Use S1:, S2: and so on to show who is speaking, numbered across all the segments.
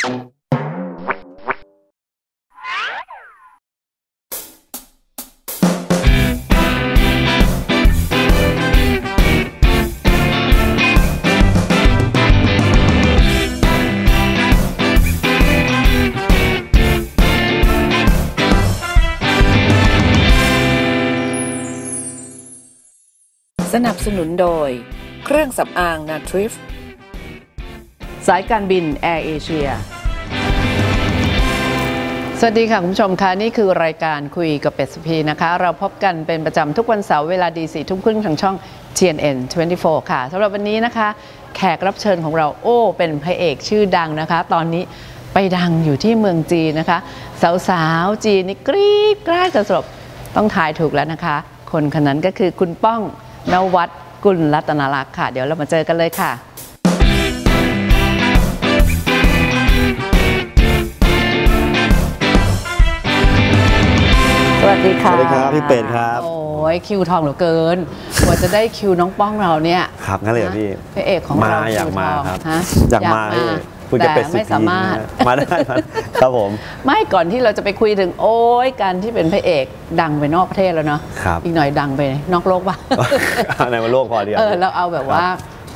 S1: สนับสนุนโดย เครื่องสำอางนาทริฟ
S2: สายการบินแอร์เอเชียสวัสดีค่ะ คุณผู้ชมค่ะนี่คือรายการคุยกับเป็ดสพีนะคะ เราพบกันเป็นประจำทุกวันเสาร์เวลาดีสี่ทุ่มครึ่งทางช่อง TNN 24 ค่ะสำหรับวันนี้นะคะ แขกรับเชิญของเราโอ้ เป็นพระเอกชื่อดังนะคะ ตอนนี้ไปดังอยู่ที่เมืองจีนนะคะ สาวๆ จีนนี่กรี๊ดกราดกันสลบต้องทายถูกแล้วนะคะ คนคนนั้นก็คือคุณป้องนวัดกุลรัตนลักษ์ค่ะ เดี๋ยวเรามาเจอกันเลยค่ะ สวัสดีค่ะ
S3: สวัสดีครับพี่เป็ดครับ
S2: โอ้ยคิวทองเหลือเกินกว่าจะได้คิวน้องป้องเราเนี่ย
S3: ครับงั้นเลยเหรอพี่
S2: พระเอกของ
S3: มา
S2: เรา
S3: อยากมา
S2: คิวทง
S3: ครับ
S2: ฮะ
S3: อยากมาพี่คุยกับเป็ด
S2: แต่
S3: สิ
S2: ไม่สามารถ
S3: มาได้ครับครับผม
S2: ไม่ก่อนที่เราจะไปคุยถึงโอ้ยการที่เป็นพระเอกดังไปนอกประเทศแล้วเนาะ
S3: ครับ
S2: อีกหน่อยดังไปนอกโลกป่ะ
S3: ในวันโลกพอเดียว
S2: เออเราเอาแบบว่า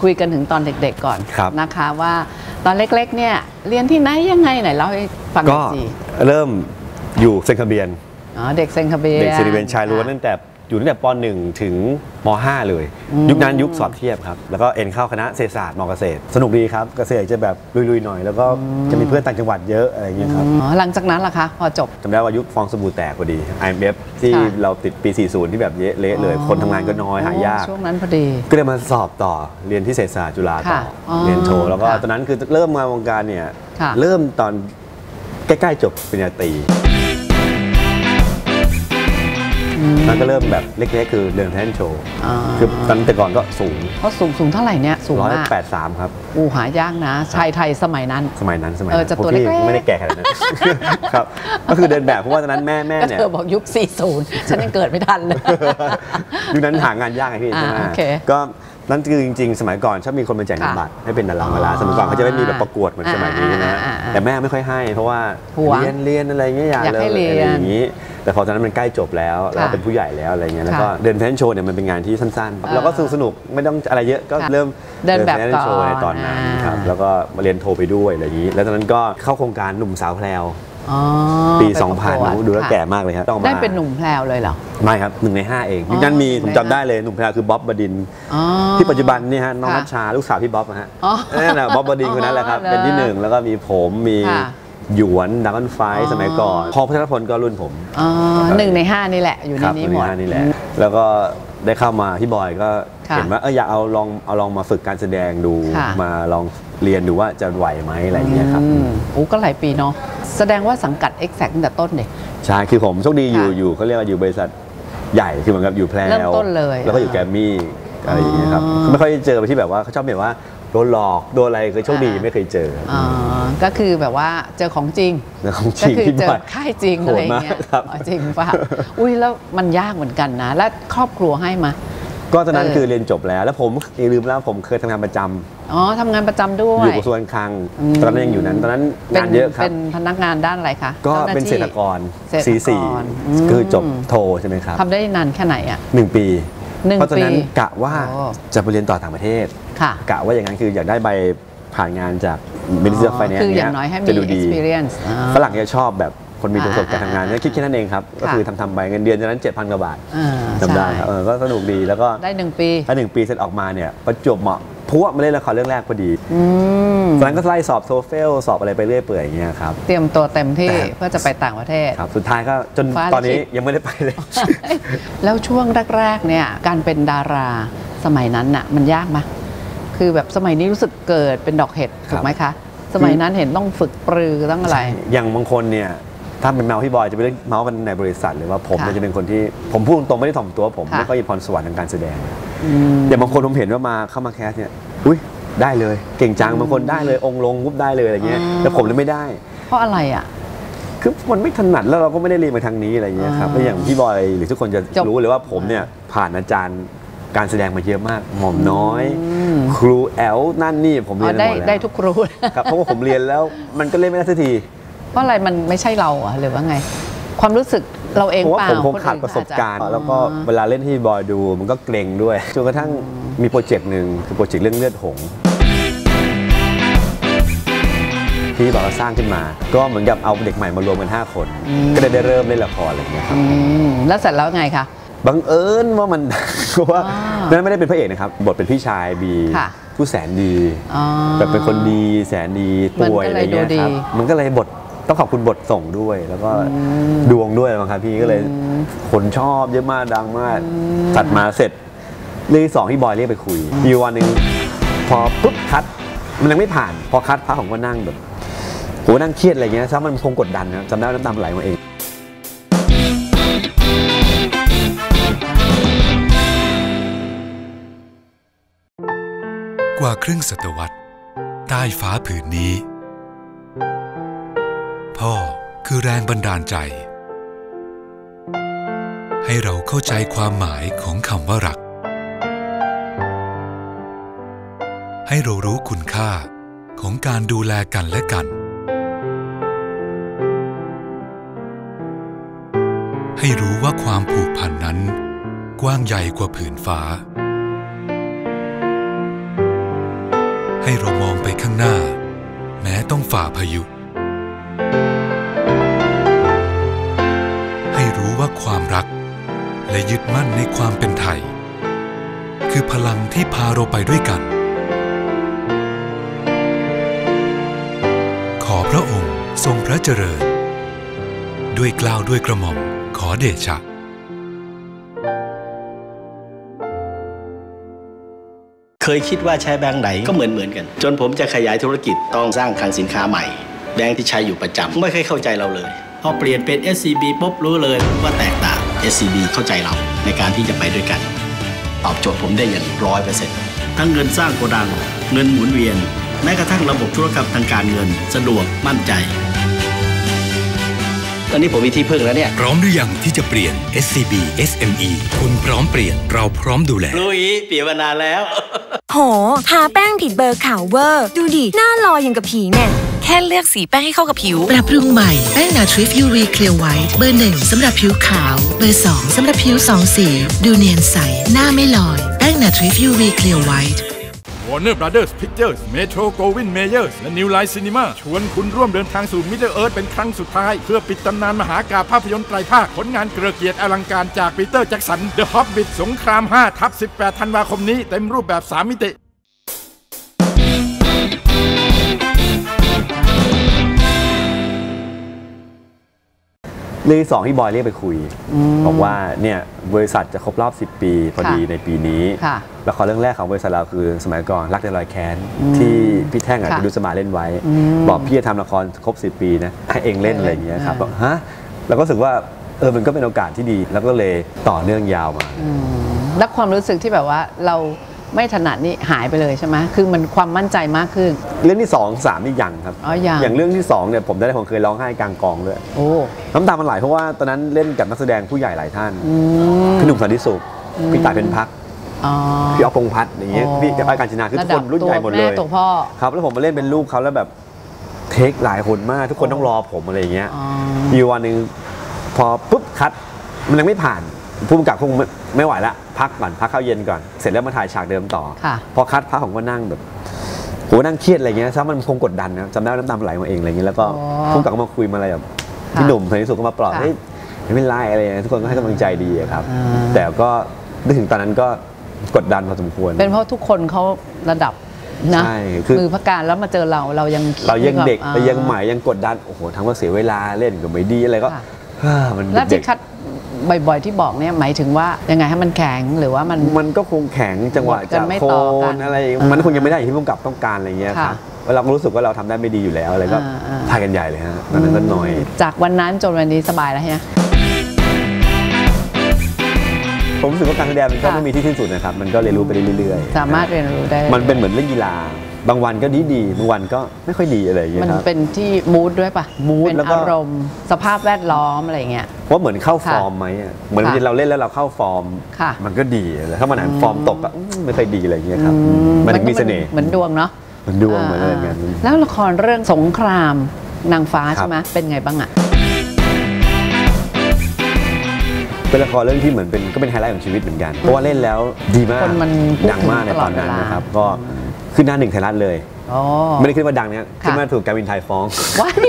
S2: คุยกันถึงตอนเด็กๆก่อน
S3: ครับ
S2: นะคะว่าตอนเล็กๆเนี่ยเรียนที่ไหนยังไงไหนเล่าให้ฟังหน่
S3: ก็
S2: อยสิ
S3: เริ่มอยู่เซนคาเบียน
S2: อ๋อเด็กเซนคาเบีย
S3: เด็กเซนคาเบียนชายล้วนตั้งแต่อยู่ตั้งแต่ป .1 ถึงม .5 เลย ยุคนั้นยุคสอบเทียบครับ แล้วก็เอ็นเข้าคณะเศรษฐศาสตร์มเกษตร สนุกดีครับเกษตรจะแบบลุยๆหน่อย แล้วก็จะมีเพื่อนต่างจังหวัดเยอะอะไรอย่างเงี้ยครับ
S2: อ๋อหลังจากนั้นล่ะคะพอจบ
S3: จำได้ว่ายุคฟองสบู่แตกพอดี IMF ที่
S2: ค่ะ
S3: เราติดปี 40 ที่แบบเละเลย คนทำงานก็น้อยหายาก
S2: ช่วงนั้นพอดี
S3: ก็เลยมาสอบต่อเรียนที่เศรษฐศาสตร์จุฬาต่อ
S2: ค่ะอ๋อ
S3: เรียนโทแล้วก็
S2: ค่ะ
S3: ตอนนั้นคือเริ่มมาวงการเนี่ย
S2: ค่ะ
S3: เริ่มตอนใกล้ๆจบปริญญาตรี มันก็เริ่มแบบเล็กๆคือเดินแทนโชว์
S2: อ๋อ
S3: คือตอนนนแต่ก่อนก็สูง
S2: เขาสูงสูงเท่าไหร่เนี่ยสูง
S3: ร้อย
S2: มาก
S3: แปดสามครับ
S2: อู้หายากนะชายไทยสมัยนั้น
S3: สมัยนั้นสมัย
S2: เอ
S3: นั้
S2: อนจะตัว
S3: พกพี่
S2: เล็กๆ
S3: ไม่ได้แก่ขนาดนั้นครับก็คือเดินแบบเพราะว่าตอนนั้นแม่แม่
S2: ก็
S3: เนี่ย
S2: เธอบอกยุค 40 ฉันยังเกิดไม่ทันเลย
S3: ยุคนั้นหางานยากไงพี่
S2: อ่า
S3: ใช่ไหม
S2: โอเค
S3: ก็ นั่นคือจริง ๆ สมัยก่อนชอบมีคนมาแจกเงิน
S2: ค่ะ
S3: บัตรให้เป็นดาราเวลาสมัยก่อนเขาจะไม่มีแบบประกวดเหมือนสมัยนี้นะ
S2: อ่าอ่าอ่า
S3: แต่แม่ไม่ค่อยให้ เพราะว่า
S2: ห่วง
S3: เรียนเรียนอะไรเงี้ยอยาก
S2: อยาก
S3: เลย
S2: ให้เรียน
S3: อะไรอย่างนี้ แต่พอตอนนั้นมันใกล้จบแล้วเรา
S2: ค่ะ
S3: เป็นผู้ใหญ่แล้วอะไรเงี้ยแล้วก็
S2: ค่ะ
S3: เดินแฟชั่นโชว์เนี่ยมันเป็นงานที่สั้น
S2: อ่า
S3: ๆแล้วก็สนุกสนุกไม่ต้องอะไรเยอะก็
S2: ค่ะ
S3: เริ่ม
S2: เดินแบบ
S3: แฟชั่นโชว์
S2: ก่อน
S3: ในตอนนั้นครับ
S2: อ่า
S3: แล้วก็มาเรียนโทไปด้วยอะไรอย่างนี้ แล้วตอนนั้นก็เข้าโครงการหนุ่มสาวแพรว
S2: อ๋อ
S3: ปี
S2: ไปประกว
S3: 2000ดูแล้ว
S2: ค่ะ
S3: แก่มากเลยครับต้องมา
S2: ได้เป็นหนุ่มแพรวเลยเหรอ
S3: ไม่ครับหนึ่งในห้าเอง
S2: อ๋อ
S3: ยุคนั้นมี
S2: หนึ่
S3: ผ
S2: ง
S3: ม
S2: ใน
S3: จำได้
S2: ห้า
S3: เลยหนุ่มแพรวคือบ๊อบบดินทร์
S2: อ๋อ
S3: ที่ปัจจุบันนี่ฮะน้อง
S2: ค่ะ
S3: นัชชาลูกสาวพี่บ๊อบนะฮะ
S2: อ๋อ
S3: นั่นแหละบ๊อบบดินทร์คนนั้นแหละครับ
S2: อ๋อ
S3: เป็นที่หนึ่งแล้วก็มีผมมี
S2: ค่ะ
S3: หยวนดักอนไฟ
S2: อ๋อ
S3: สมัยก่อนพอพัชรพลก็รุ่นผม
S2: อ๋อหนึ่งในห้านี่แหละ อยู่ใน
S3: ครับ
S2: นี้
S3: รุ่น
S2: หมด
S3: ห้านี่แหละ แล้วก็ได้เข้ามาพี่บอยก็
S2: ค่ะ
S3: เห็นว่าเอออยากเอาลองเอาลองมาฝึกการแสดงดู
S2: ค่ะ
S3: มาลองเรียนดูว่าจะไหวไหมอะไรอย่างเงี้ยครับ
S2: อืมโอ้ก็หลายปีเนาะแสดงว่าสังกัด Exact ตั้งแต่ต้นเด็ก
S3: ใช่คือผมโชคดีอยู่
S2: ค่ะ
S3: อยู่เขาเรียกว่าอยู่บริษัทใหญ่คือเหมือนกับอยู่แพรว
S2: เริ่มต้นเลย
S3: แล้วก็อยู่แกรมมี่อะไรอย่างเงี้ยครับ
S2: อ๋อ
S3: ไม่ค่อยเจอไปที่แบบว่าเขาชอบแบบว่าโดนหลอกโดนอะไรเคยโชคดี
S2: อ่า
S3: ไม่เคยเจอ
S2: อ๋อก็คือแบบว่าเจอของจริง
S3: แล้วของจ
S2: ก็
S3: ริง
S2: คือ
S3: พี่
S2: เจ
S3: บ
S2: อ
S3: อย
S2: ค่ายจริง
S3: โห
S2: อะไร
S3: ดมาก
S2: เงี้ย
S3: ครับ
S2: อ๋อจริงป่ะอุ้ยแล้วมันยากเหมือนกันนะ แล้วครอบครัวให้มา
S3: ก็ตอนนั้น
S2: เออ
S3: คือเรียนจบแล้ว แล้วผมอย่าลืมแล้วผมเคยทำงานประจำ
S2: อ๋อทำงานประจำด้วย
S3: อยู่กระทรวงการคลัง
S2: อืม
S3: ตอนนั้นยังอยู่นั้น ตอนนั้น
S2: ป็
S3: งานเยอะครับ
S2: เป็นพนักงานด้านอะไรคะ
S3: ก็
S2: จ้าหา
S3: เป็น
S2: ที่
S3: เศรษฐกร
S2: เศรษฐกร
S3: สี่สี่
S2: อืม
S3: คือจบโทใช่ไหมครับ
S2: ทำได้นานแค่ไหนอะ
S3: หนึ่งปี
S2: หนึ่ง
S3: เพราะตอนนั้น
S2: ปี
S3: กะว่า
S2: โอ้
S3: จะไปเรียนต่อต่างประเทศ
S2: ค่ะ
S3: กะว่าอย่างนั้นคืออยากได้ใบผ่านงานจาก Ministry of Finance
S2: คืออ
S3: เนี่
S2: ย่างน้อยให้มี
S3: จะดูดี
S2: experience อ่า
S3: ฝรั่งจะชอบแบบ คนมีประสบการณ์ทำงาน
S2: อ่า
S3: เนี่ยคิดแค่นั้นเองครับ ก็
S2: ค่ะ
S3: คือทำทำไปเงินเดือนตอนนั้น 7,000กว่าบาท
S2: อ่า
S3: จำได้
S2: ใช่
S3: ครับเออก็สนุกดีแล้วก็
S2: ได้หนึ่งปี
S3: ถ้าหนึ่งปีเสร็จออกมาเนี่ยประจวบเหมาะพัวมาเล่นละครเรื่องแรกพอดี
S2: อืม
S3: ตอนนั้นก็ไล่สอบโซเฟลสอบอะไรไปเรื่อยเปื่อยอย่างเงี้ยครับ
S2: เตรียมตัวเต็มที่
S3: แต่
S2: เพื่อจะไปต่างประเทศ
S3: ครับ สุดท้ายก็จน
S2: ฟ้าลิขิต
S3: ตอนนี้ยังไม่ได้ไปเลย
S2: แล้วช่วงแรกๆเนี่ยการเป็นดาราสมัยนั้นน่ะมันยากไหมคือแบบสมัยนี้รู้สึกเกิดเป็นดอกเห็ด
S3: ครับ
S2: ถูกไหมคะ สมัยนั้นเห็นต้องฝึกปรือต้องอะไร
S3: อย่างบางคนเนี่ย ถ้าเป็นเมาส์พี่บอยจะไปเล่นเมาส์กันในบริษัทหรือว่าผม
S2: ค่ะ
S3: เนี่ยจะเป็นคนที่ผมพูดตรงๆไม่ได้ถ่อมตัวผม
S2: ค่ะ
S3: ไม่ค่อยมีพรสวรรค์ทางการแสดง
S2: อืม
S3: อย่างบางคนผมเห็นว่ามาเข้ามาแคสเนี่ยอุ้ยได้เลยเก่งจังบางคนได้เลยองค์ลงวุบได้เลยอะไรเงี้ย
S2: อืม
S3: แต่ผมเลยไม่ได้
S2: เพราะอะไรอะ
S3: คือมันไม่ถนัดแล้วเราก็ไม่ได้เรียนมาทางนี้อะไรเงี้ยครับ
S2: อ่า
S3: แล้วอย่างพี่บอยหรือทุกคนจะ
S2: จบ
S3: รู้เลยว่าผมเนี่ยผ่านอาจารย์การแสดงมาเยอะมาก หม่อมน้อยครูแอลนั่นนี่ผม
S2: อ๋
S3: เรี
S2: อย
S3: น
S2: ได้
S3: หมดแล้ว
S2: ได้ทุกครู
S3: ครับเพราะว่าผมเรียนแล้วมันก็เล่นไม่ได้สักที
S2: เพราะอะไรมันไม่ใช่เราเหรอะหรือว่าไง ความรู้สึกเราเอง
S3: ผมว่า
S2: เปล่า
S3: ผมคง
S2: นอื่น
S3: ขาดประสบการณ์
S2: อจจะ
S3: แล้วก็เวลาเล่นที่บอยดูมันก็เกรงด้วยจนกระทั่งมีโปรเจกต์หนึ่งคือโปรเจกต์เรื่องเลือดหงส์ที่บอกว่าสร้างขึ้นมา ก็เหมือนกับเอาเด็กใหม่มารวมกัน 5 คน ก็ได้ได้เริ่มเล่นละครอะไรอย่างเงี้ยครับ
S2: อืมแล้วเสร็จแล้วไงคะ
S3: บังเอิญว่ามัน เพราะว่า
S2: อ่า
S3: นั้นไม่ได้เป็นพระเอกนะครับ บทเป็นพี่ชายบี
S2: ค่ะ
S3: ผู้แสนดี
S2: อ๋อ
S3: แบบเป็นคนดีแสนดี
S2: มัน
S3: ป่วย
S2: ก็
S3: อะไร
S2: เลย
S3: เงี้ย
S2: ดู
S3: ครับ
S2: ดี
S3: มันก็เลยบท ต้องขอบคุณบทส่งด้วย แล้วก็ดวงด้วยมั้งครับพี่ก็เลยคนชอบเยอะมากดังมากตัดมาเสร็จเรื่องที่สองที่บอยเรียกไปคุยมีวันหนึ่งพอปุ๊บคัดมันยังไม่ผ่าน พอคัดพระของก็นั่งแบบโหนั่งเครียดอะไรเงี้ยซ้ำมันคงกดดันนะจำได้ว่าน้ำตามันไหลมาเอง
S4: กว่าครึ่งศตวรรษใต้ฟ้าผืนนี้ พ่อคือแรงบันดาลใจ ให้เราเข้าใจความหมายของคำว่ารัก ให้เรารู้คุณค่าของการดูแลกันและกัน ให้รู้ว่าความผูกพันนั้น กว้างใหญ่กว่าผืนฟ้า ให้เรามองไปข้างหน้า แม้ต้องฝ่าพายุ รัก และยึดมั่นในความเป็นไทย คือพลังที่พาเราไปด้วยกัน ขอพระองค์ทรงพระเจริญ ด้วยกล้าวด้วยกระหม่อมขอเดชะ
S5: เคยคิดว่าใช้แบงค์ไหนก็เหมือนเหมือนกัน จนผมจะขยายธุรกิจต้องสร้างคลังสินค้าใหม่ แบงค์ที่ใช้อยู่ประจำไม่เคยเข้าใจเราเลย พอเปลี่ยนเป็น SCB ปุ๊บรู้เลยว่าแตกต่าง SCB เข้าใจเราในการที่จะไปด้วยกัน ตอบโจทย์ผมได้อย่างร้อยเปอร์เซ็นต์ทั้งเงินสร้างโกดัง เงินหมุนเวียน แม้กระทั่งระบบธุรกรรมทางการเงิน สะดวกมั่นใจ ตอนนี้ผมมีที่พึ่งแล้วเนี่ย
S4: พร้อมหรือยังที่จะเปลี่ยน SCB SME คุณพร้อมเปลี่ยนเราพร้อมดูแล
S5: รู้อย่างนี้เปลี่ยนมานานแล้ว
S6: โหทาแป้งผิดเบอร์ขาวเวอร์ ดูดิหน้าลอยอย่างกับผีแน่
S7: แค่เลือกสีแป้งให้เข้ากับผิว
S8: ปรับปรุงใหม่ แป้งนาทริฟยูรีเคลียร์ไวท์เบอร์หนึ่งสำหรับผิวขาว เบอร์สองสำหรับผิวสองสีดูเนียนใส หน้าไม่ลอย แป้งนาทริฟยูรีเคลียร์ไวท์
S9: Warner Brothers Pictures Metro Goldwyn Mayers และ New Line Cinema ชวนคุณร่วมเดินทางสู่ Middle Earth เป็นครั้งสุดท้าย เพื่อปิดตำนานมหากาพย์ภาพยนตร์ไตรภาคผลงานเกลือเกียรติอลังการจากปีเตอร์แจ็กสัน The Hobbit สงคราม 5 ทับ 18 ธันวาคมนี้ เต็มรูปแบบ 3 มิติ
S3: เรื่องที่สองที่บอยเรียกไปคุย บอกว่าเนี่ยบริษัทจะครบรอบ 10 ปีพอดี
S2: ค่ะ
S3: ในปีนี้
S2: ค่ะ
S3: ละครเรื่องแรกของบริษัทเราคือสมัยก่อนรักในรอยแค้น ที่พี่แท่งอะ
S2: ค่ะ
S3: พิรุสมาเล่นไว้ บอกพี่จะทำละครครบ 10 ปีนะให้เองเล่นอะไรอย่างเงี้ยครับ
S2: อ่า
S3: บอกฮะเราก็รู้สึกว่าเออมันก็เป็นโอกาสที่ดี แล้วก็เลยต่อเนื่องยาวมา
S2: แล้วความรู้สึกที่แบบว่าเรา ไม่ถนัดนี่หายไปเลยใช่ไหมคือมันความมั่นใจมากขึ้น
S3: เรื่องที่สองสามนี่ยังครับ
S2: อ๋อยัง
S3: อย่างเรื่องที่สองเนี่ยผมได้ผมเคยร้องไห้กลางกองด้วย
S2: โอ้
S3: น้ำตามันไหลเพราะว่าตอนนั้นเล่นกับนักแสดงผู้ใหญ่หลายท่าน
S2: อืม
S3: พี่หนุ่มสันติสุขพี่ต่ายเป็นพัก
S2: อ๋อ
S3: พี่อ๊อฟพงษ์พัฒน์อย่างเงี้ย
S2: อ๋อ
S3: พี่กับป้ายการชนาคือทุกคนรุ่นใหญ่หมดเลย
S2: ระดับตัวแม่ตัวพ่อ
S3: ครับแล้วผมมาเล่นเป็นลูกเขาแล้วแบบเทคหลายคนมากทุกคนต้องรอผมอะไรอย่างเงี้ย
S2: อ๋อ
S3: มีวันหนึ่งพอปุ๊บคัดมันยังไม่ผ่าน ผู้กำกับคงไม่ไม่ไหวละพักก่อนพักข้าวเย็นก่อนเสร็จแล้วมาถ่ายฉากเดิมต่อ
S2: ค่ะ
S3: พอคัดพักผมก็นั่งแบบโหนั่งเครียดอะไรเงี้ยซ้ำมันคงกดดันนะจำได้ว่าน้ำตามันไหลมาเองอะไรเงี้ยแล้วก็
S2: อ๋อ
S3: ผู้กำกับก็มาคุยมาอะไรแบบ
S2: ค่ะ
S3: พี่หนุ่มในที่สุดก็มาปลอบ
S2: ค่ะ
S3: เฮ้ยไม่เป็นไรอะไรเงี้ยทุกคนก็ให้กำลังใจดีอะครับ
S2: อ่า
S3: แต่ก็นึกถึงตอนนั้นก็กดดันพอสมควร
S2: เป็นเพราะทุกคนเขาระดับนะ
S3: ใช่คือ
S2: มือพระการแล้วมาเจอเราเรายังคิ
S3: เรายังเด็ก
S2: แบบ
S3: เรายังใหม่ยังกดดันโอ้โหทั้งว่าเสียเวลาเล่นก็ไม่ดีอะไรก็
S2: ค่ะ
S3: ฮ่ามัน
S2: แล้ว
S3: เด็
S2: ที่
S3: ก
S2: คัด บ่อยๆ ที่บอกเนี่ยหมายถึงว่ายังไงให้มันแข็งหรือว่ามัน
S3: มันก็คงแข็งจังหวะ
S2: กั
S3: จาก
S2: นไม่
S3: โค
S2: ต่อกัน
S3: นอะไร
S2: อ่ามั
S3: มันคงยังไม่ได้อย่างที่ผู้กำกับต้องการอะไรเงี้ยค
S2: ค่ะ
S3: รับเราก็รู้สึกว่าเราทำได้ไม่ดีอยู่แล้วอะไรก็
S2: อ่าอ่า
S3: พากันใหญ่เลยฮะตอนนั้นก็หน่อย
S2: จากวันนั้นจนวันนี้สบายแล้วใช่ไหม
S3: ผมรู้สึกว่าการแสดงมันก็
S2: ค่ะ
S3: ไม่มีที่สิ้นสุดนะครับ มันก็เรียนรู้ไปเรื่อยๆ
S2: สามารถเรียนรู้ได้
S3: มันเป็นเหมือนเล่นกีฬา บางวันก็ดีดีๆบางวันก็ไม่ค่อยดีอะไรอย่างเงี้
S2: มัน
S3: ยครับ
S2: เป็นที่มูดด้วยปะ
S3: mood
S2: เป็น
S3: แล้วก็
S2: อารมณ์สภาพแวดล้อมอะไรเงี้ย
S3: เพราะเหมือนเข้าฟ
S2: ค่ะ
S3: อร์มไหมอะเหมือน
S2: ค่ะ
S3: เราเล่นแล้วเราเข้าฟอร์ม
S2: ค่ะ
S3: มันก็ดีเลยถ้ามันหันฟอร์มตกอะอืมไม่ค่อยดีอะไรอย่างเงี้ยครับ
S2: อื
S3: มัน
S2: ก็
S3: มีเสน่ห์
S2: เหมือนดวงเนาะ
S3: เหมือนดวงเหมือนอะไรอย่างเงี้ยา
S2: แล้วละครเรื่องสงครามนางฟ้า
S3: ครับ
S2: ใช่ไหมเป็นไงบ้างอะ
S3: เป็นละครเรื่องที่เหมือนเป็นก็เป็นไฮไลท์ของชีวิตเหมือนกัน เพราะว่าเล่นแล้วดีมาก
S2: คนมันพูด
S3: ดังมากในตอนนั้น
S2: ตลอดเวลาน
S3: นะครับก็ ขึ้นหน้าหนึ่งไทยรัฐเลย
S2: อ๋อ
S3: ไม่ได้ขึ้นมาดังเนี่ย
S2: ค่ะ
S3: ขึ้นมาถูกการบินไทยฟ้อง
S2: ว้าย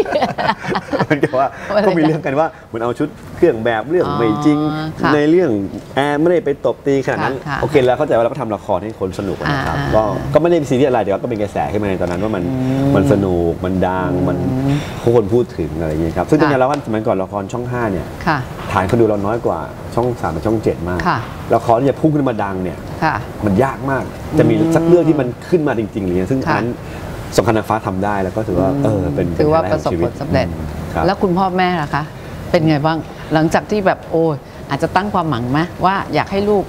S3: มันก็ว่า
S2: อะไร
S3: ก็มีเรื่องกันว่าเหมือนเอาชุดเครื่องแบบเรื่อง
S2: อ๋อ
S3: ไม่จริง
S2: ค่ะ
S3: ในเรื่องแอร์ไม่ได้ไปตบตีขนาดนั้น
S2: ค่ะค่ะ
S3: โอเคแล้วเข้าใจว่าเราก็ทำละครให้คนสนุกนะครับ
S2: อ่า
S3: ก็ก็ไม่ได้ซีเรียสอะไรแต่ว่าก็เป็นกระแสขึ้นมาในตอนนั้นว่ามันมันสนุกมันดังมันคนพูดถึงอะไรอย่างเงี้ยครับซึ่งจ
S2: ค่ะ
S3: ริงๆแล้วว่าสมัยก่อนละครช่อง5เนี่ย
S2: ค่ะ
S3: ฐานคนดูเราน้อยกว่าช่อง3กับช่อง 7 มาก
S2: ค่ะ
S3: ละครที่จะพุ่งขึ้นมาดังเนี่ย
S2: ค่ะ
S3: มันยากมาก จะมีสักเรื่องที่มันขึ้นมาจริงๆอะไรเงี้ยซึ่งอัน
S2: ค่ะ
S3: นั้นสงครามนางฟ้าทำได้แล้วก็ถือว่าเออเป็น
S2: ถือว่า
S3: ไฮ
S2: ป
S3: ไล
S2: ระ
S3: ท์
S2: สบ
S3: ของชี
S2: ผ
S3: วิต
S2: ลสำเร็จ
S3: อืมครับ
S2: แล้วคุณพ่อแม่ล่ะคะ เป็นไงบ้าง หลังจากที่แบบโอ้ยอาจจะตั้งความหวังไหมว่าอยากให้ลูก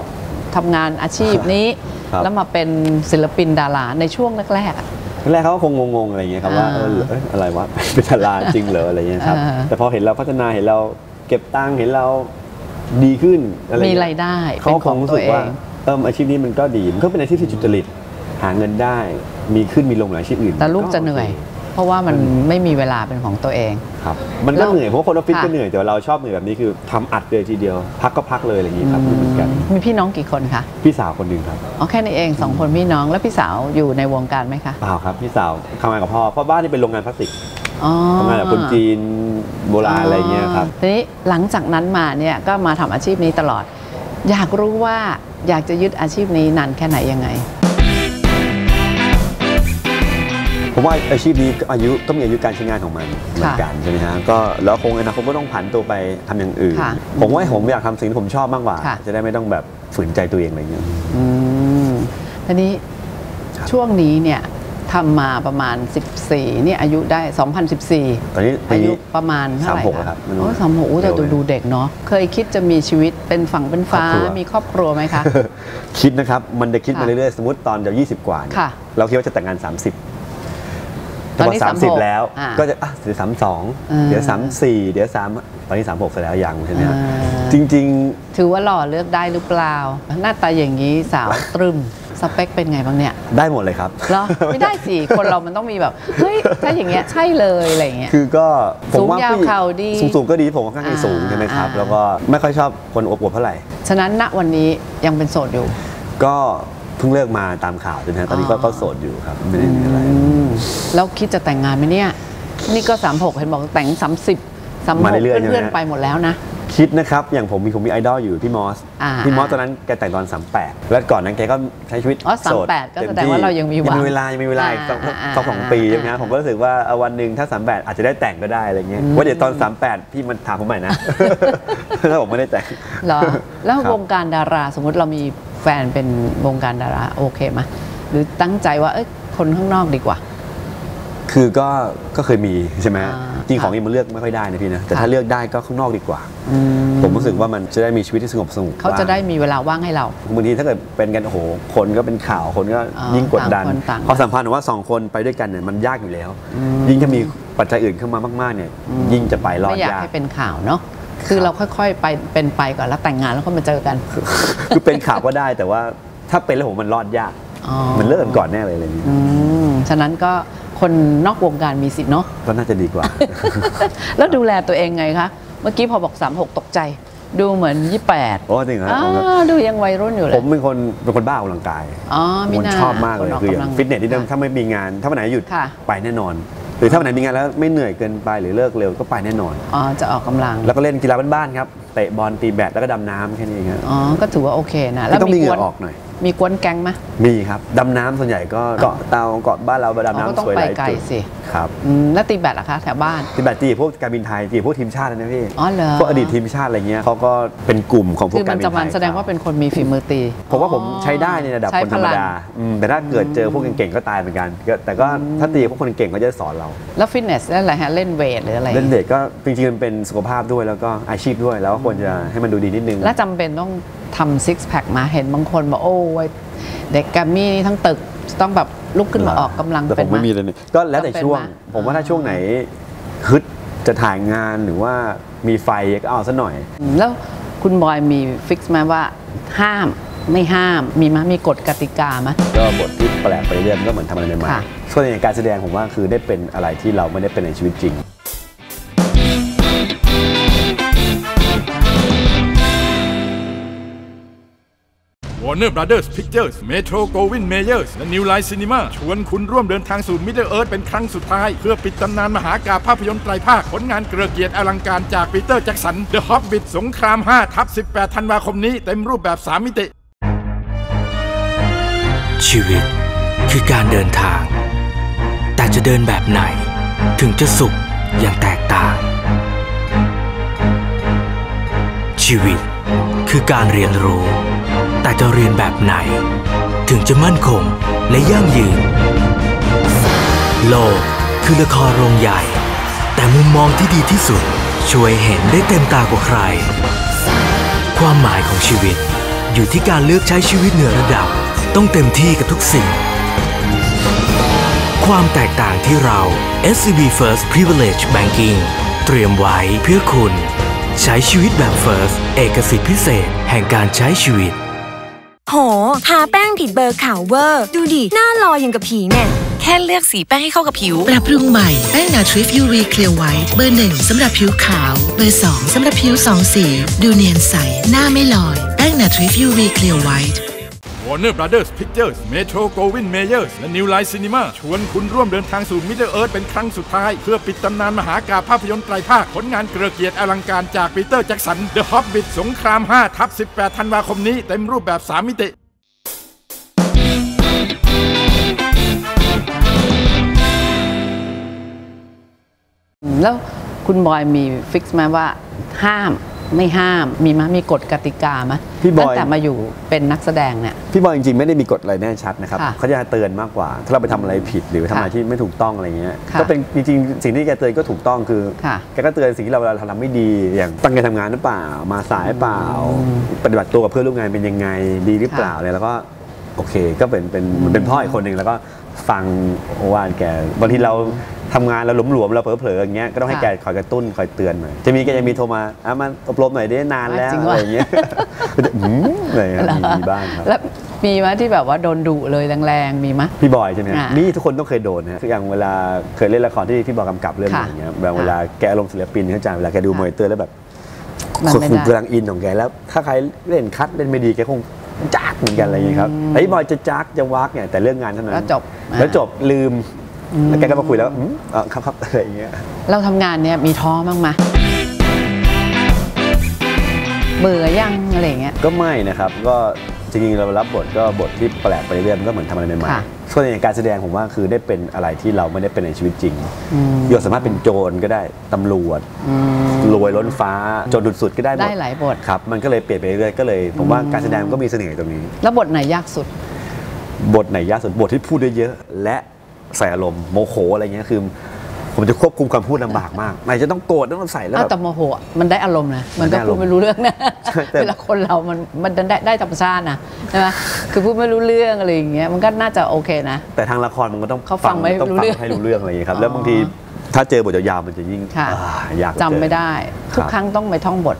S2: ทำงานอาชีพนี้
S3: ครับ
S2: แล้วมาเป็นศิลปินดาราในช่วงแรกๆอะ
S3: แรกเขาก็คงงงๆอะไรเงี้ยครับว่า
S2: อ่า
S3: เออเอ้ยอะไรวะ เป็นดาราจริงเหรออะไรเงี้ยครับ
S2: อ่า
S3: แต่พอเห็นเราพัฒนาเห็นเราเก็บตังค์เห็นเราดีขึ้นอะไร
S2: มี
S3: เงี้
S2: รายได้
S3: เขา
S2: เป็น
S3: ค
S2: ของ
S3: งรู้
S2: ตั
S3: สึ
S2: ว
S3: ก
S2: เอ
S3: ว่าง เอออาชีพนี้มันก็ดี มันก็เป็นอาชีพที่จุจริตหาเงินได้ มีขึ้นมีลงเหมือนอาชีพอื่น
S2: แต่ลูกจะเหนื่อย เพราะว่ามันไม่มีเวลาเป็นของตัวเอง
S3: ครับมัน
S2: แล้
S3: ก็
S2: ว
S3: เหนื่อยเพราะว่าคนออฟฟิศ
S2: ค่ะ
S3: ก็เหนื่อยแต่ว่าเราชอบเหนื่อยแบบนี้คือทำอัดเลยทีเดียว พักก็พักเลยอะไรอย่างนี้ครับเหมือนกัน
S2: มีพี่น้องกี่คนคะ
S3: พี่สาวคนหนึ่งครับ
S2: อ๋อแค่นี้เองสองคนพี่น้องแล้วพี่สาวอยู่ในวงการไหมคะ
S3: เปล่าครับพี่สาวทำงานกับพ่อเพราะบ้านนี่เป็นโรงงานพลาสติก
S2: อ๋อ
S3: ทำงานกับคนจีนโบราณอะไรเงี้ยครับ
S2: ทีนี้หลังจากนั้นมาเนี่ยก็มาทำอาชีพนี้ตลอด อยากรู้ว่าอยากจะยึดอาชีพนี้นานแค่ไหนยังไง
S3: ผมว่าอาชีพนี้ก็อายุก็มีอายุการใช้งานของมันเหมือนกันใช่ไหมฮะก็แล้วคงอนาคตก็ต้องผันตัวไปทำอย่างอื่น
S2: ค่ะ
S3: ผมว่าผมอยากทำสิ่งที่ผมชอบมากกว่า
S2: ค่ะ
S3: จะได้ไม่ต้องแบบฝืนใจตัวเองอะไรเงี้ย
S2: อืมทีนี้
S3: ครับ
S2: ช่วงนี้เนี่ยทำมาประมาณ 14เนี่ยอายุได้ 2014
S3: ตอนนี้ปี
S2: อายุ
S3: นี้
S2: ประมาณเท่าไหร่
S3: 36แล้วครับไม่รู้
S2: โอ้สามหกแต่
S3: เร็วเลย
S2: ดูเด็กเนาะเคยคิดจะมีชีวิตเป็นฝั่งเป็นฟ้า
S3: ครอบครัว
S2: มีครอบครัวไหมคะ
S3: คิดนะครับ มันจะคิดมา
S2: ค่ะ
S3: เรื่อยๆ สมมติตอนเดี๋ยว 20 กว่าเนี่ย
S2: ค่ะ
S3: เราคิดว่าจะแต่งงาน 30
S2: ตอนนี้
S3: พ30
S2: 36
S3: แล้ว
S2: อ่า
S3: ก็จะอะเดี๋ยวสามสอง
S2: อ่า
S3: เดี๋ยวสามสี่เดี๋ยวสามตอนนี้สามหกไปแล้วยังใช่ไหมฮะ
S2: อ่า
S3: จริง
S2: ถือว่าหล่อเลือกได้หรือเปล่า หน้าตาอย่างนี้สาวตรึมสเปคเป็นไงบ้างเนี่ย
S3: ๆได้หมดเลยครับ
S2: เหรอไม่ได้สิ คนเรามันต้องมีแบบ เฮ้ย ถ้าอย่างเงี้ยใช่เลยอะไรอย่างเงี้ย
S3: คือก็ผมว่า
S2: สูงยาว
S3: ผู้หญิง
S2: เข่าดี
S3: สูงๆก็ดี ผมว่าข้างในสูงใช่ไหมครับ
S2: อ่า
S3: แล้วก็ไม่ค่อยชอบคนอวบๆเท่าไหร่
S2: ฉะนั้นณวันนี้ยังเป็นโสดอยู่
S3: ก็ เพิ่งเลิกมาตามข่าวใช่ไหมฮะตอนนี้ก็
S2: อ๋อ
S3: ก็โสดอยู่ครับไม่ได้มีอะไร
S2: อืมแล้วคิดจะแต่งงานไหมเนี่ย นี่ก็ 36 เห็นบอกแต่ง 30
S3: มาเรื่อยๆ
S2: 36เพื่อน
S3: ใช่ไหม
S2: ๆไปหมดแล้วนะ
S3: คิดนะครับ อย่างผมมีผมมีไอดอลอยู่พี่มอส
S2: อ่า
S3: พี่มอสตอนนั้นแกแต่งตอน 38 แล้วก่อนนั้นแกก็ใช้ชีวิต
S2: อ๋อ
S3: โสด
S2: 38ก็
S3: เต็ม
S2: แสดง
S3: ที่
S2: ว่าเรายังมีหวัง
S3: มีเวลายังมีเวลาอีก
S2: อ่า
S3: สอง
S2: อ่า
S3: สองสอง
S2: อ่า
S3: ปีใช่ไหม
S2: อ่า
S3: ฮะผมก็รู้สึกว่าเอาวันหนึ่งถ้า 38 อาจจะได้แต่งก็ได้อะไรเงี้ยว่าเดี๋ยวตอน 38 พี่มันถามผมใหม่นะ ถ้าผมไม่ได้แต่ง
S2: เหรอ แล้ว
S3: ครับ
S2: วงการดาราสมมติเรามีแฟนเป็นวงการดาราโอเคไหมหรือตั้งใจว่าเอ้ยคนข้างนอกดีกว่า
S3: คือก็ก็เคยมีใช่ไหม
S2: อ่า
S3: จริงของนี่มันเลือกไม่ค่อยได้นะพี่นะแต่ถ้า
S2: ค่ะ
S3: เลือกได้ก็ข้างนอกดีกว่า
S2: อืม
S3: ผมรู้สึกว่ามันจะได้มีชีวิตที่สงบสงบ
S2: เขาจะได้มีเวลาว่างให้เรา
S3: บางทีถ้าเกิดเป็นกันโอ้โหคนก็เป็นข่าวคนก็
S2: อ๋อ
S3: ยิ่งกดดัน
S2: ต่างคนต่าง
S3: ความสัมพันธ์ว่าสองคนไปด้วยกันเนี่ยมันยากอยู่แล้ว ยิ่งถ้ามีปัจจัยอื่นเข้ามามากๆเนี่ยยิ่งจะไปรอด
S2: ไม่อยาก
S3: ยาก
S2: ให้เป็นข่าวเนาะ คือเราค่อยๆไปเป็นไปก่อนแล้วแต่งงานแล้วก็มาเจอกัน
S3: คือเป็นข่าวก็ได้แต่ว่าถ้าเป็นแล้วผมมันรอดยาก
S2: อ๋อ
S3: มันเลิกกันก่อนแน่เลยอะไรอย่างเงี้ย
S2: อืมฉะนั้นก็คนนอกวงการมีสิทธิ์เนาะ
S3: ก็น่าจะดีกว่า
S2: แล้วดูแลตัวเองไงคะเมื่อกี้พอบอก 36 ตกใจ ดูเหมือน28
S3: โอ้จริงเหรอ
S2: อ่า
S3: ผมก็
S2: ดูยังวัยรุ่นอยู่เล
S3: ผ
S2: ย
S3: มเป็นคนเป็นคนบ้าออกกำลังกาย
S2: อ๋อมี
S3: ผม
S2: หน้า
S3: ชอบมากเลย
S2: คนออก
S3: คืออย่าง
S2: กำลัง
S3: ฟิตเนสที่
S2: ค่ะ
S3: ถ้าไม่มีงาน ถ้าวันไหนหยุด
S2: ค่ะ
S3: ไปแน่นอน หรือถ้าวันไหนมีงานแล้วไม่เหนื่อยเกินไปหรือเลิกเร็วก็ไปแน่นอน
S2: อ๋อจะออกกำลัง
S3: แล้วก็เล่นกีฬาบ้านๆครับเตะบอลตีแบดแล้วก็ดำน้ำแค่นี้เองครับ
S2: อ๋อ ก็ถือว่าโอเคนะ
S3: ไม่ต้องมีเหงื่
S2: กว
S3: อนออกหน่อย
S2: มีกวนแก๊งไหม
S3: มีครับ ดำน้ำส่วนใหญ่ก็เกาะเตาเกาะบ้านเราไปดำ
S2: อ๋อก็ต้อ
S3: น้ำ
S2: ง
S3: สวยห
S2: ไป
S3: ลาย
S2: ไกล
S3: จุด
S2: สิ
S3: ครับ
S2: อืมแล้วตีแบดล่ะคะแถวบ้าน
S3: ที่แบบจีบพวกการบินไทยจีบพวกทีมชาติเลยนะพี่
S2: อ๋อเหรอ
S3: พวกอดีตทีมชาติอะไรเงี้ยเขาก็เป็นกลุ่มของพว
S2: คื
S3: ก
S2: อ
S3: การ
S2: มัน
S3: บิน
S2: จะ
S3: ไท
S2: มัน
S3: ย
S2: แสดงว่าเป็นคนมีฝีมือตี
S3: ผมว่าผมใช้ได้ในระดับ
S2: ใช้
S3: คนธรรม
S2: พลัง
S3: ดาอืมแต่ถ้าเกิดเจอพวกเก่งๆก็ตายเหมือนกันก็แต่ก็ถ้าตีกับพวกคนเก่งเขาจะสอนเรา
S2: แล้วฟิตเนสเล่นอะไรฮะเล่นเวทหรืออะไร
S3: เล่นเด็กก็จริงๆมันเป็นสุขภาพด้วยแล้วก็อาชีพด้วยแล้วก็ควรจะให้มันดูดีนิดนึง
S2: และจำเป็นต้อง ทำซิกแพคมาเห็นบางคนบอกโอ้ยเด็กแกรมมี่นี่ทั้งตึกต้องแบบลุกขึ้นมาออกกำลัง
S3: แต่
S2: เป็
S3: ผ
S2: น
S3: มไม่มี
S2: ห
S3: เลยนี่ก็แล้วแต่
S2: ต้องเป็น
S3: ช่วง
S2: ไหม
S3: ผมว่าถ้าช่วงไหนฮึดจะถ่ายงานหรือว่ามีไฟก็เอาซะหน่อย
S2: อืมแล้วคุณบอยมีฟิกซ์ไหมว่าห้ามไม่ห้ามมีไหมมีกฎกติกาไหม
S3: ก็บทที่แปลกไปเรื่อยมันก็เหมือนทำอะไรใหม่
S2: ค่ะ
S3: ๆส่วนใหญ่การแสดงผมว่าคือได้เป็นอะไรที่เราไม่ได้เป็นในชีวิตจริง
S9: Warner Brothers Pictures Metro Goldwyn Mayers และ New Line Cinema ชวนคุณร่วมเดินทางสู่ Middle Earth เป็นครั้งสุดท้าย เพื่อปิดตำนานมหากาภาพยนตร์ไตรภาค ผลงานเกลือเกียรติอลังการจากปีเตอร์แจ็กสัน The Hobbit สงคราม 5 ทับ 18 ธันวาคมนี้ เต็มรูปแบบ 3 มิติ
S10: ชีวิตคือการเดินทาง แต่จะเดินแบบไหน ถึงจะสุขอย่างแตกต่าง ชีวิตคือการเรียนรู้ จะเรียนแบบไหน ถึงจะมั่นคงและยั่งยืน โลกคือละครโรงใหญ่ แต่มุมมองที่ดีที่สุด ช่วยเห็นได้เต็มตากว่าใคร ความหมายของชีวิต อยู่ที่การเลือกใช้ชีวิตเหนือระดับ ต้องเต็มที่กับทุกสิ่ง ความแตกต่างที่เรา SCB First Privilege Banking เตรียมไว้เพื่อคุณ ใช้ชีวิตแบบ First เอกสิทธิพิเศษ แห่งการใช้ชีวิต
S6: โห ทาแป้งผิดเบอร์ขาวเวอร์ ดูดิ หน้าลอยอย่างกับผีแน่
S7: แค่เลือกสีแป้งให้เข้ากับผิว
S8: ปรับปรุงใหม่ แป้งนาทริฟยูรีเคลียร์ไวท์เบอร์หนึ่งสำหรับผิวขาว เบอร์สองสำหรับผิวสองสี ดูเนียนใส หน้าไม่ลอย แป้งนาทริฟยูรีเคลียร์ไวท์
S9: Warner Brothers Pictures Metro Goldwyn Mayers และ New Line Cinema ชวนคุณร่วมเดินทางสู่ Middle Earth เป็นครั้งสุดท้าย เพื่อปิดตำนานมหากาภาพยนตร์ไตรภาค ผลงานเกลือเกียรติอลังการจากปีเตอร์แจ็กสัน The Hobbit สงคราม 5 ทับ 18 ธันวาคมนี้ เต็มรูปแบบ 3 มิติ
S2: แล้วคุณบอยมีฟิกซ์ไหมว่าห้าม ไม่ห้ามมีไหมมีกฎกติกาไหม
S3: พี่บอย
S2: ตั้งแต่มาอยู่เป็นนักแสดงเนี่ย
S3: พี่บอยจริงๆไม่ได้มีกฎอะไรแน่ชัดนะครับ
S2: ค่ะ
S3: เขาจะเตือนมากกว่า ถ้าเราไปทำอะไรผิดหรือทำอะไร
S2: ค่ะ
S3: ที่ไม่ถูกต้องอะไรเงี้ย
S2: ค่ะ
S3: ก็เป็นจริงๆสิ่งที่แกเตือนก็ถูกต้องคือ
S2: ค่ะ
S3: แกก็เตือนสิ่งที่เราเราทำไม่ดีอย่างตั้งใจทำงานหรือเปล่า มาสายหรือเปล่า ปฏิบัติตัวกับเพื่อนร่วมงานเป็นยังไงดีหรือเปล่าอะไรแล้วก็โอเค ก็เป็นเป็นเป็นพ่ออีกคนหนึ่งแล้วก็ ฟังว่าแกบางทีเราทำงานเราหลวมๆเราเผลอๆอย่างเงี้ยก็ต้องให้
S2: ค่ะ
S3: แกคอยกระตุ้นคอยเตือนหน่อยจะมีแกจะมีโทรมาอะมาอบรมหน่อยได้นานแล้ว
S2: จริง
S3: อะไร
S2: วะ
S3: อย่างเงี้ยก็จะอืมอะไรอย่างเงี้ยมีมีบ้างครับ
S2: แล้วมีไหมที่แบบว่าโดนดุเลยแรงๆมีไหม
S3: พี่บอยใช่ไหมครับ
S2: อ่า
S3: นี่ทุกคนต้องเคยโดนนะฮะอย่างเวลาเคยเล่นละครที่พี่บอยกำกับเรื่อง
S2: ค่ะ
S3: อย่างเงี้ยบางเวลาแกอารมณ์ศิลปินเข้าใจเวลาแกดู
S2: ค่ะ
S3: มอนิเตอร์แล้วแบบ
S2: มัน
S3: คน
S2: ไม่
S3: คุณ
S2: ได้
S3: กำลังอินของแกแล้ว ถ้าใครเล่นคัดเล่นไม่ดีแกคง จักเหมือนกันอะไรอย่างเงี้ยครับแต่พี่บอยจะจักจะวักเนี่ยแต่เรื่องงานเท่านั้น
S2: แล้วจบ
S3: แล้วจบลืมแล้วแกก็มาคุยแล้วอืมเออครับครับอะไรอย่างเงี้ย
S2: เราทำงานเนี่ยมีท้อบ้างไหมเบื่อยังอะไรอย่างเงี้ย
S3: ก็ไม่นะครับก็จริงๆเรารับบทก็บทที่แปลกไปเรื่อยๆมันก็เหมือนทำอะไรใหม่
S2: ค่ะ
S3: ๆ ส่วนใหญ่การแสดงผมว่าคือได้เป็นอะไรที่เราไม่ได้เป็นในชีวิตจริงโยสามารถเป็นโจรก็ได้ตำรวจรวยล้นฟ้าจนสุดๆก็ได้หม
S2: ได้
S3: ด
S2: หลายบท
S3: ครับ มันก็เลยเปลี่ยนไปเรื่อยๆก็เลย ผมว่าการแสดงมันก็มีเสน่ห์ตรงนี้
S2: แล้วบทไหนยากสุด
S3: บทไหนยากสุดบทที่พูดได้เยอะ และใส่อารมณ์โมโหอะไรเงี้ยคือ ผมจะควบคุมคำพูดลำบากมากไหนจะต้องโกรธต้องใส่แล้ว
S2: อ้าว
S3: แบบ
S2: แต่โมโหอะมันได้อารมณ์นะมันก็
S3: ได้อา
S2: พู
S3: ร
S2: ด
S3: มณ์
S2: ไม่รู้เรื่องนะ
S3: ใช่แต่
S2: เวลาคนเรามันมันได้ได้ธรรมชาตินะใช่ไหมคือพูดไม่รู้เรื่องอะไรอย่างเงี้ยมันก็น่าจะโอเคนะ
S3: แต่ทางละครมันก็ต้อง
S2: เขาฟังไม่
S3: ต้อง
S2: รู้
S3: ฟั
S2: เรื่อง
S3: ให้รู้เรื่องอะไรอย่างเงี้ยครับ
S2: อ๋อ
S3: แล้วบางทีถ้าเจอบทยาวๆมันจะยิ่ง
S2: ค่ะ
S3: อ่ายากเหลือ
S2: จำ
S3: เกิน
S2: ไม่ได้ ทุก
S3: ครับ
S2: ครั้งต้องไปท่องบท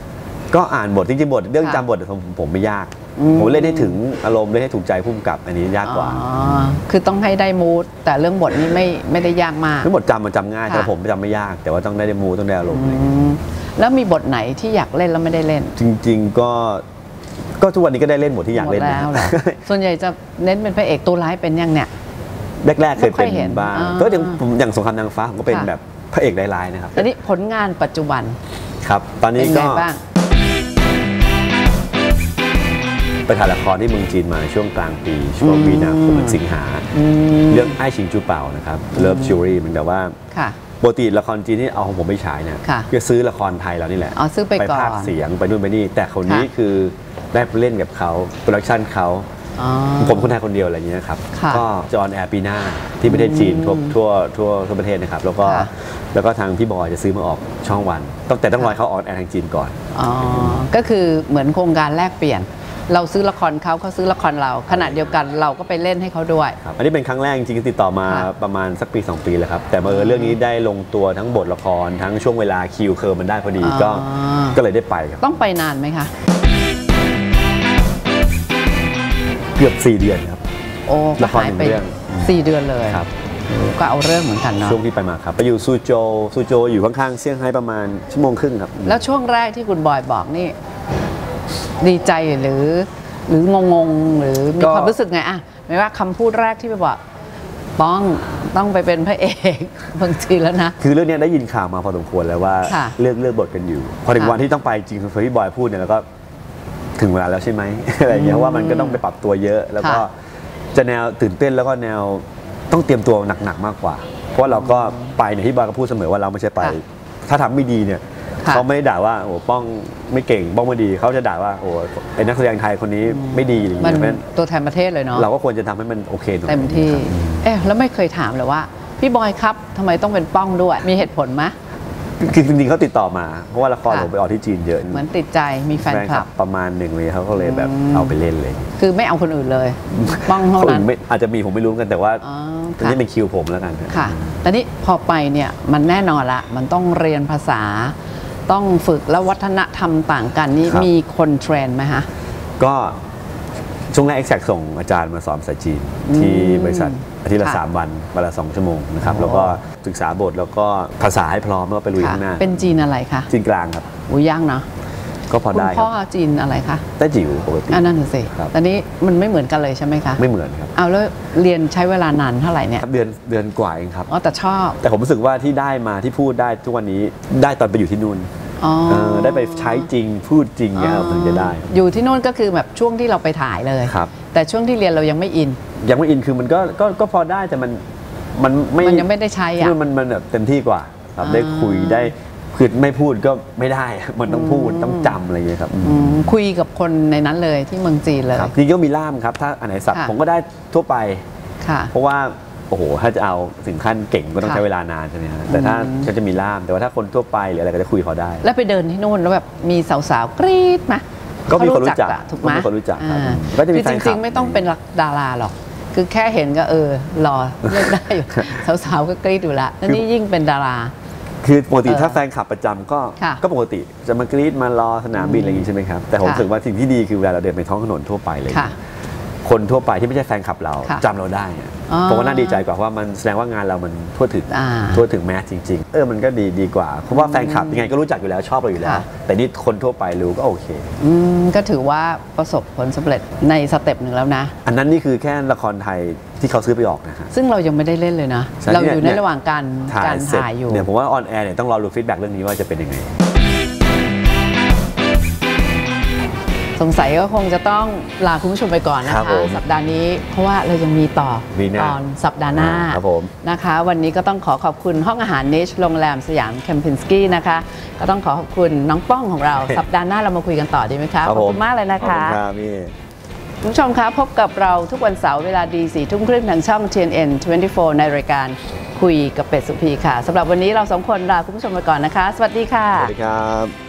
S3: ก็อ่านบทจริงๆบทเรื่อง
S2: ค่ะ
S3: จำบทผมผมไม่ยาก
S2: อืม
S3: ผมเล่นให้ถึงอารมณ์เล่นให้ถูกใจพุ่มกับอันนี้ยากกว่า
S2: อ๋อคือต้องให้ได้มูดแต่เรื่องบทนี่ไม่ไม่ได้ยากมาก
S3: ทั้งบทจำมันจำง่าย
S2: ค่ะ
S3: แต่ผมจำไม่ยาก แต่ว่าต้องได้มูต้องได้อารมณ์อะไรอย่าง
S2: อื
S3: เงี้ย
S2: มแล้วมีบทไหนที่อยากเล่นแล้วไม่ได้เล่น
S3: จริง ๆก็ก็ทุกวันนี้ก็ได้เล่นบทที่อยากเล่น
S2: หมด
S3: นะ
S2: แล้วเหรอส่วนใหญ่จะเน้นเป็นพระเอกตัวร้ายเป็นยังเนี่ย
S3: แรกๆเคย
S2: ไม่ค่
S3: เป็
S2: อย
S3: น
S2: เห็น
S3: บ้าง
S2: อ่า
S3: ก็อย่างผมอย่างสงครามนางฟ้าผมก็เป็น
S2: ค่ะ
S3: แบบพระเอกร้ายๆนะครับ
S2: ตอนนี้ผลงานปัจจุบัน
S3: ครับ ตอน
S2: เป็
S3: นี้
S2: นไง
S3: ก็ ไปถ่ายละครที่เมืองจีนมาช่วงกลางปี ช่วงมีนาคมถึงสิงหา เรื่องไอ้ชิงจูเป่านะครับเลิฟชิวรี่มันแต่ว่า
S2: ค่ะ
S3: ปกติละครจีนที่เอาของผมไปฉายเนี่ย
S2: ค่ะ
S3: ก็ซื้อละครไทยเรานี่แหละ
S2: อ๋อซื้อไปก่อน
S3: ภาคเสียงไปนู่นไปนี่ แต่คนนี้
S2: ค่ะ
S3: คือได้ไปเล่นกับเขาโปรดักชันเขา
S2: อ๋อ
S3: ผมคนไทยคนเดียวอะไรอย่างเงี้ยครับ
S2: ค่ะ
S3: ก็จอห์นแอร์ปีหน้าที่ประเทศจีนทั่วทั่วทั่วทั่วประเทศนะครับ แล้วก็
S2: ค่ะ
S3: แล้วก็ทางพี่บอยจะซื้อมาออกช่องวันต้องแต่ต้องรอให้เขาออนแอร์ทางจีนก่อน
S2: อ๋อ ก็คือเหมือนโครงการแลกเปลี่ยน เราซื้อละครเขาเขาซื้อละครเรา ขณะเดียวกันเราก็ไปเล่นให้เขาด้วย
S3: ครับอันนี้เป็นครั้งแรกจริงๆติดต่อมา
S2: ค่ะ
S3: ประมาณสักปี 2 ปีแล้วครับ แต่บังเมื่อญเรื่องนี้ได้ลงตัวทั้งบทละครทั้งช่วงเวลาคิวเคอร์มันได้พอดีก็
S2: อ๋อ
S3: ก็เลยได้ไปครับ
S2: ต้องไปนานไหมคะ
S3: เกือบ 4 เดือนครับ
S2: โอ้ก็
S3: ละคร
S2: หายไป
S3: หนึ่งเรื่อง
S2: สี่เดือนเลย
S3: ครับ
S2: ก็เอาเรื่องเหมือนกันเนาะ
S3: ช่วงที่ไปมาครับ ไปอยู่ซูโจวซูโจวอยู่ข้างๆเซี่ยงไฮ้ประมาณชั่วโมงครึ่งครับ
S2: แล้วช่วงแรกที่คุณบอยบอกนี่ ดีใจหรือ หรืองงๆหรือมี
S3: ก็
S2: ความรู้สึกไงอะไม่ว่าคำพูดแรกที่ไปบอกป้องต้องไปเป็นพระเอกบางทีแล้วนะ
S3: คือเรื่องเนี้ยได้ยินข่าวมาพอสมควรแล้วว่า
S2: ค่ะ
S3: เลือกเลือกบทกันอยู่ พอถึง
S2: ค่ะ
S3: วันที่ต้องไปจริงคือพี่บอยพูดเนี่ยแล้วก็ถึงเวลาแล้วใช่ไหมอะไรอย่างเงี้ยว่ามันก็ต้องไปปรับตัวเยอะแล้วก็
S2: ค่ะ
S3: จะแนวตื่นเต้นแล้วก็แนวต้องเตรียมตัวหนักๆมากกว่า เพราะว่าเราก็ไปเนี่ยพี่บอยก็พูดเสมอว่าเราไม่ใช่ไป
S2: ค่ะ
S3: ถ้าทำไม่ดีเนี่ย
S2: ค่ะ
S3: เขาไม่ได้ด่าว่าโอ้ป้องไม่เก่งป้องไม่ดีเขาจะด่าว่าโอ้ไอ้นักแสดงไทยคนนี้ไม่ดีอย่าง
S2: มัน
S3: เงี้ยเพราะฉะนั้น
S2: ตัวแทนประเทศเลยเนาะ
S3: เราก็ควรจะทำให้มันโอเคหน่อย
S2: เต็มที่
S3: ครับ
S2: เอ๊ะแล้วไม่เคยถามเลยว่า พี่บอยครับทำไมต้องเป็นป้องด้วย มีเหตุผลไหม
S3: คือจริงๆเขาติดต่อมา เพราะว่าละคร
S2: ค่ะ
S3: ผมไปออกที่จีนเยอะ
S2: เหมือนติดใจมีแฟนคลับ
S3: ประมาณหนึ่งเลยเขาก็เลยแบบ
S2: อืม
S3: เอาไปเล่นเลย
S2: คือไม่เอาคนอื่นเลย ป้องเท่า
S3: คน
S2: นั้
S3: อื่
S2: น
S3: นไม่อาจจะมีผมไม่รู้กันแต่ว่า
S2: อ๋อ
S3: อัน
S2: ค่ะ
S3: นี้เป็นคิวผมแล้วกัน
S2: ค่ะแต่นี่พอไปเนี่ยมันแน่นอนละ มันต้องเรียนภาษา ต้องฝึกแล้ววัฒนธรรมต่างกันนี่
S3: ครับ
S2: มีคนเทรนไหมคะ
S3: ก็ช่วงแรก Exact ส่งอาจารย์มาสอนภาษาจีน ที่บริษัทอาทิตย์ละ
S2: ค่ะ
S3: สามวันวันละสองชั่วโมงนะครับ
S2: โอ้
S3: แล้วก็ศึกษาบทแล้วก็ภาษาให้พร้อมแล้วก็ไปลุย
S2: ค่ะ
S3: ข้างหน้า
S2: เป็นจีนอะไรคะ
S3: จีนกลางครับ
S2: อุ้ยย่างเนาะ
S3: ก็พอ
S2: คุณ
S3: ได้ค
S2: พ่
S3: รั
S2: อบจีนอะไรคะ
S3: ได้จิ๋วปกติ
S2: อันนั้นน่ะสิ
S3: ครับ
S2: ตอนนี้มันไม่เหมือนกันเลยใช่ไหมคะ
S3: ไม่เหมือนครับ
S2: เอาแล้วเรียนใช้เวลานานเท่าไหร่เนี่ย
S3: ครับเดือนเดือนกว่าเองครับ
S2: อ๋อแต่ชอบ
S3: แต่ผมรู้สึกว่าที่ได้มาที่พูดได้ทุกวันนี้ได้ตอนไปอยู่ที่นู่น
S2: อ๋อ
S3: เออได้ไปใช้จริงพูดจริงเนี่ยครับถึงจะได้
S2: อยู่ที่นู่นก็คือแบบช่วงที่เราไปถ่ายเลย
S3: ครับ
S2: แต่ช่วงที่เรียนเรายังไม่อิน
S3: ยังไม่อินคือมันก็ก็ก็พอได้แต่มันมันไม่
S2: มันยังไม่ได้ใช้
S3: ที่
S2: อะ
S3: นู่นมันมันแบบเต็มที่กว่าครับ
S2: อ่า
S3: ได้คุยได้ คือไม่พูดก็ไม่ได้ มันต้องพูด
S2: อืม
S3: ต้องจำอะไรอย่างเงี้ยครับ
S2: อืมคุยกับคนในนั้นเลยที่เมืองจีนเลย
S3: ครับจริงๆก็มีล่ามครับ ถ้าอันไหนสับ
S2: ค่ะ
S3: ผมก็ได้ทั่วไป
S2: ค่ะ
S3: เพราะว่าโอ้โห ถ้าจะเอาถึงขั้นเก่งก็ต้อง
S2: ค่ะ
S3: ใช้เวลานานใช่ไหมฮะแต่ถ้า
S2: อืม
S3: ก็จะมีล่าม แต่ว่าถ้าคนทั่วไปหรืออะไรก็จะคุยเขาได้
S2: แล้วไปเดินที่นู่นแล้วแบบมีสาวๆกรี๊ดไหม
S3: ก็มีคนรู้จัก
S2: อะถูกไหม
S3: ก็มีคนรู้จักครับ
S2: อ่า
S3: ก็จะมี
S2: คือ
S3: แฟ
S2: จ
S3: นคลั
S2: ริ
S3: บ
S2: งๆไม่ต้องเป็นดาราหรอก คือแค่เห็นก็เออหล่อเลือกได้อยู่สาวๆก็กรี๊ดอยู่ละแล้วนี่ยิ่งเป็นดารา
S3: คือปกติ
S2: เออ
S3: ถ้าแฟนคลับประจำก็
S2: ค่ะ
S3: ก็ปกติจะมากรีดมารอสนามบินอะไรอย่างงี้ใช่ไหมครับแต่ผม
S2: ค่ะ
S3: รู้สึกว่าสิ่งที่ดีคือเวลาเราเดินไปท้องถนนทั่วไปเลย
S2: ค่ะ
S3: คนทั่วไปที่ไม่ใช่แฟนคลับเรา
S2: ค่ะ
S3: จำเราได้อะ
S2: อ๋อ
S3: ผมว่าน่าดีใจกว่าเพราะว่ามันแสดงว่างานเรามันทั่วถึง
S2: อ่า
S3: ทั่วถึงแมสจริง ๆ เออมันก็ดีดีกว่าเพราะว่าแฟนคลับยังไงก็รู้จักอยู่แล้วชอบเราอยู่แล้ว
S2: ค่ะ
S3: แต่นี่คนทั่วไปรู้ก็โอเค
S2: อืมก็ถือว่าประสบผลสำเร็จในสเต็ปหนึ่งแล้วนะ
S3: อันนั้นนี่คือแค่ละครไทยที่เขาซื้อไปออกนะฮะ
S2: ซึ่งเรายังไม่ได้เล่นเลยนะ
S3: ใช่
S2: เราอยู่ใน
S3: เนี่ย
S2: ระหว่างการ
S3: ถ่าย
S2: การ
S3: เสร็จ
S2: ถ่ายอยู่
S3: เนี่ยผมว่าออนแอร์เนี่ยต้องรอดูฟีดแบ็กเรื่องนี้ว่าจะเป็นยังไง
S2: สงสัยก็คงจะต้องลาคุณผู้ชมไปก่อนนะ
S3: ครั
S2: คะ
S3: บผม
S2: สัปดาห์นี้ เพราะว่าเรายังมีต่อ
S3: มีแน่
S2: ตอนสัปดาห์หน้า
S3: อ่าครับผม
S2: นะคะ วันนี้ก็ต้องขอขอบคุณห้องอาหารนิชโรงแรมสยามแคมปินสกี้นะคะ ก็ต้องขอขอบคุณน้องป้องของเรา สัปดาห์หน้าเรามาคุยกันต่อดีไหมคะ
S3: ครับ
S2: ขอบ
S3: ผ
S2: คุณมากเลยนะ
S3: ขอบ
S2: คะ
S3: คุณครับพี่
S2: คุณผู้ชมคะพบกับเราทุกวันเสาร์เวลาดีสี่ทุ่มครึ่งทางช่อง TNN 24 ในรายการคุยกับเป็ดสุพีค่ะสำหรับวันนี้เราสองคนลาคุณผู้ชมไปก่อนนะคะ สวัสดีค่ะ
S3: สวัสดีครับ